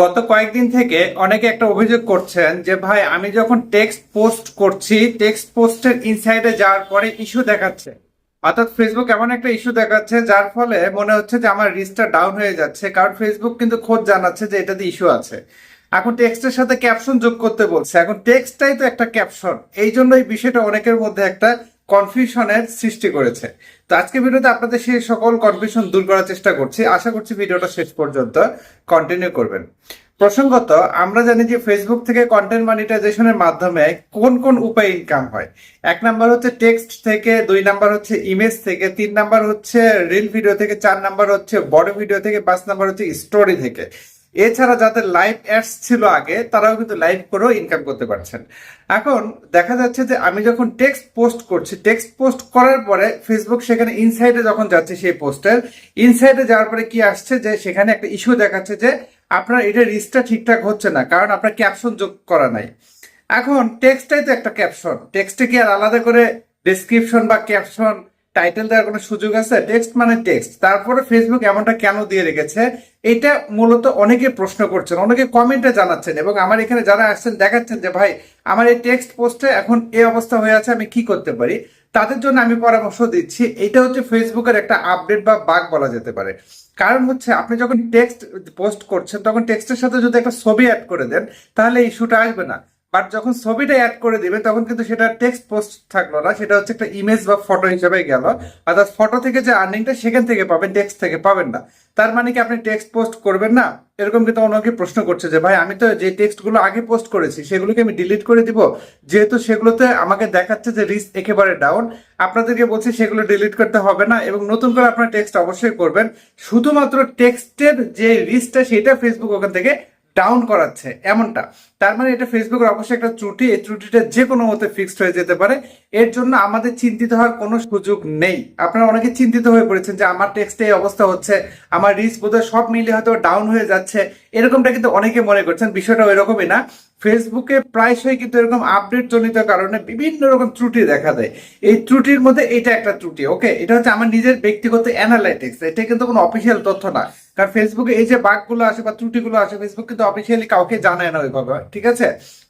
গত কয়েকদিন থেকে অনেকে একটা অভিযোগ করছেন যে, ভাই, আমি যখন টেক্সট পোস্ট করছি টেক্সট পোস্টের ইনসাইডে যাওয়ার পরে ইস্যু দেখাচ্ছে। অর্থাৎ ফেসবুক এমন একটা ইস্যু দেখাচ্ছে, যার ফলে মনে হচ্ছে যে আমার রিচটা ডাউন হয়ে যাচ্ছে, কারণ ফেসবুক কিন্তু খোঁজ জানাচ্ছে যে এটাতে ইস্যু আছে। এখন টেক্সটের সাথে ক্যাপশন যোগ করতে বলছে। এখন টেক্সটটাই তো একটা ক্যাপশন এই জন্য এই বিষয়টা অনেকের মধ্যে একটা কনফিউশনের সৃষ্টি করেছে। তো আজকে ভিডিওতে আপনাদের সেই সকল কনফিউশন দূর করার চেষ্টা করছি। আশা করছি ভিডিওটা শেষ পর্যন্ত কন্টিনিউ করবেন। প্রসঙ্গত, আমরা জানি যে ফেসবুক থেকে কন্টেন্ট মনিটাইজেশনের মাধ্যমে কোন কোন উপায়ে ইনকাম হয়। এক নাম্বার হচ্ছে টেক্সট থেকে, দুই নাম্বার হচ্ছে ইমেজ থেকে, তিন নাম্বার হচ্ছে রিল ভিডিও থেকে, চার নাম্বার হচ্ছে বড় ভিডিও থেকে, পাঁচ নাম্বার হচ্ছে স্টোরি থেকে। এছাড়া যাদের লাইভ অ্যাডস ছিল আগে, তারাও কিন্তু লাইভ করেও ইনকাম করতে পারছেন। এখন দেখা যাচ্ছে যে আমি যখন টেক্সট পোস্ট করছি টেক্সট পোস্ট করার পরে ফেসবুক সেখানে ইনসাইডে যখন যাচ্ছে সেই পোস্টের ইনসাইডে যাওয়ার পরে কি আসছে যে সেখানে একটা ইস্যু দেখাচ্ছে যে আপনার এটা রিচটা ঠিকঠাক হচ্ছে না, কারণ আপনার ক্যাপশন যোগ করা নাই। এখন টেক্সটটাই তো একটা ক্যাপশন টেক্সটে কি আর আলাদা করে ডেসক্রিপশন বা ক্যাপশন টাইটেল দেওয়ার কোনো সুযোগ আছে? টেক্সট মানে টেক্সট তারপরে ফেসবুক এমনটা কেন দিয়ে রেখেছে? এটা মূলত অনেকে প্রশ্ন করছেন, অনেকে কমেন্টে জানাচ্ছেন এবং আমার এখানে যারা আসছেন দেখাচ্ছেন যে, ভাই, আমার এই টেক্সট পোস্টে এখন এই অবস্থা হয়ে আছে, আমি কি করতে পারি? তাদের জন্য আমি পরামর্শ দিচ্ছি, এটা হচ্ছে ফেসবুকের একটা আপডেট বা বাগ বলা যেতে পারে। কারণ হচ্ছে, আপনি যখন টেক্সট পোস্ট করছেন, তখন টেক্সটের সাথে যদি একটা ছবি অ্যাড করে দেন, তাহলে ইস্যুটা আসবে না। বাট যখন ছবিটা অ্যাড করে দিবে, তখন কিন্তু সেটা টেক্সট পোস্ট থাকল না, সেটা হচ্ছে একটা ইমেজ বা ফটো হিসেবে গেল। অর্থাৎ ফটো থেকে যে আর্নিংটা সেখান থেকে পাবেন টেক্সট থেকে পাবেন না। তার মানে কি আপনি টেক্সট পোস্ট করবেন না? এরকম কিন্তু অনেকে প্রশ্ন করছে যে, ভাই, আমি তো যে টেক্সটগুলো আগে পোস্ট করেছি, সেগুলোকে আমি ডিলিট করে দিব? যেহেতু সেগুলোতে আমাকে দেখাচ্ছে যে রিস্ক একেবারে ডাউন আপনাদেরকে বলছি সেগুলো ডিলিট করতে হবে না এবং নতুন করে আপনার টেক্সট অবশ্যই করবেন। শুধুমাত্র টেক্সটের যে রিস্কটা সেটা ফেসবুক ওখান থেকে ডাউন করাচ্ছে, এমনটা। তার মানে এটা ফেসবুকের অবশ্যই একটা ত্রুটি। এই ত্রুটিটা যে কোনো মতে ফিক্সড হয়ে যেতে পারে। এর জন্য আমাদের চিন্তিত হওয়ার কোনো সুযোগ নেই। আপনারা অনেকে চিন্তিত হয়ে পড়েছেন যে আমার টেক্সটে এই অবস্থা হচ্ছে, আমার রিস্ক বোধহয় সব মিলিয়ে হয়তো ডাউন হয়ে যাচ্ছে। এরকমটা কিন্তু অনেকে মনে করছেন বিষয়টা ওই রকমই না। ফেসবুকে প্রায়শই কিন্তু এরকম আপডেট জনিত কারণে বিভিন্ন রকম ত্রুটি দেখা দেয়। এই ত্রুটির মধ্যে এটা একটা ত্রুটি ওকে এটা হচ্ছে আমার নিজের ব্যক্তিগত অ্যানালাইটিক্স এটা কিন্তু কোনো অফিসিয়াল তথ্য না। কারণ ফেসবুকে এই যে বাগগুলো আসে বা ত্রুটিগুলো আসে ফেসবুক কিন্তু অফিসিয়ালি কাউকে জানায় না ওইভাবে। ঠিক আছে?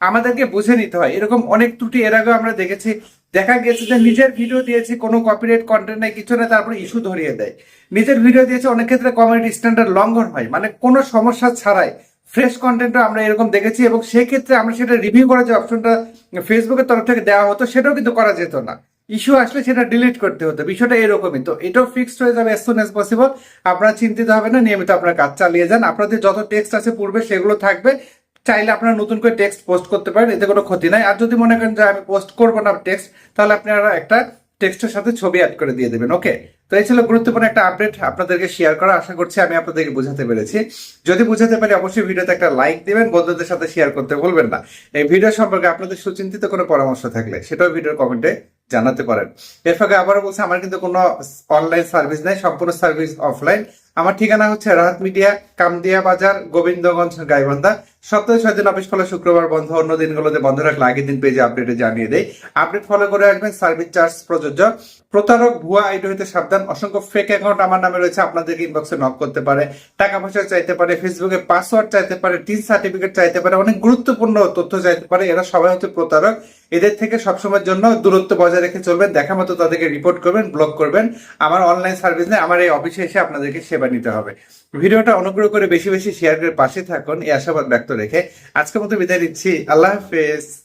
আমাদেরকে বুঝে নিতে হয়। এরকম অনেক ত্রুটি এর আগেও আমরা দেখেছি। দেখা গেছে যে নিজের ভিডিও দিয়েছি, কোনো কপিরাইট কন্টেন্ট নাই, কিছু না তারপরে ইস্যু ধরিয়ে দেয়। নিজের ভিডিও দিয়েছে, অনেক ক্ষেত্রে কমিউনিটি স্ট্যান্ডার্ড লঙ্ঘন হয়। মানে কোনো সমস্যা ছাড়াই ফ্রেশ কন্টেন্টও আমরা এরকম দেখেছি এবং সেই ক্ষেত্রে আমরা সেটা রিভিউ করার যে অপশনটা ফেসবুকের তরফ থেকে দেওয়া হতো, সেটাও কিন্তু করা যেত না। ইস্যু আসলে সেটা ডিলিট করতে হতো। বিষয়টা এরকমই। তো এটাও ফিক্সড হয়ে যাবে এস সুন এস পসিবল আপনারা চিন্তিত হবে না, নিয়মিত আপনার কাজ চালিয়ে যান। আপনাদের যত টেক্সট আছে, পূর্বে সেগুলো থাকবে। চাইলে আপনারা নতুন করে টেক্সট পোস্ট করতে পারেন, এতে কোনো ক্ষতি নাই। আর যদি মনে করেন যে আমি পোস্ট করব না টেক্সট তাহলে আপনারা একটা টেক্সটের সাথে ছবি অ্যাড করে দিয়ে দেবেন ওকে তো এই ছিল গুরুত্বপূর্ণ একটা আপডেট আপনাদেরকে শেয়ার করা। আশা করছি আমি আপনাদেরকে বোঝাতে পেরেছি। যদি বুঝাতে পারি, অবশ্যই ভিডিওতে একটা লাইক দিবেন, বন্ধুদের সাথে শেয়ার করতে ভুলবেন না। এই ভিডিও সম্পর্কে আপনাদের সুচিন্তিত কোনো পরামর্শ থাকলে সেটাও ভিডিওর কমেন্টে জানাতে পারেন। এর ফাঁকে আবারও বলছি, আমার কিন্তু কোনো অনলাইন সার্ভিস নেই, সম্পূর্ণ সার্ভিস অফলাইন আমার ঠিকানা হচ্ছে রাহাত মিডিয়া, কামদিয়া বাজার, গোবিন্দগঞ্জ, গাইবান্ধা। সপ্তাহে ছয় দিন অফিস খোলা শুক্রবার বন্ধ, অন্য দিনগুলোতে বন্ধ রাখলে আগের দিন পেজে আপডেটে জানিয়ে দেয় আপডেট ফলো করে রাখবেন সার্ভিস চার্জ প্রযোজ্য। প্রতারক ভুয়া আইডি হইতে সাবধান। অসংখ্য ফেক অ্যাকাউন্ট আমার নামে রয়েছে, আপনাদেরকে ইনবক্সে নক করতে পারে। টাকা পয়সা চাইতে পারে ফেসবুকে পাসওয়ার্ড চাইতে পারে টিন সার্টিফিকেট চাইতে পারে, অনেক গুরুত্বপূর্ণ তথ্য চাইতে পারে। এরা সবাই হচ্ছে প্রতারক। এদের থেকে সবসময়ের জন্য দূরত্ব বজায় রেখে চলবেন, দেখা মতো তাদেরকে রিপোর্ট করবেন ব্লক করবেন। আমার অনলাইন সার্ভিস নেই, আমার এই অফিসে এসে আপনাদেরকে সেবা নিতে হবে। ভিডিওটা অনুগ্রহ করে বেশি বেশি শেয়ার করে পাশে থাকুন। এই আশাবাদ ব্যক্ত রেখে আজকের মতো বিদায় নিচ্ছি। আল্লাহ হাফেজ।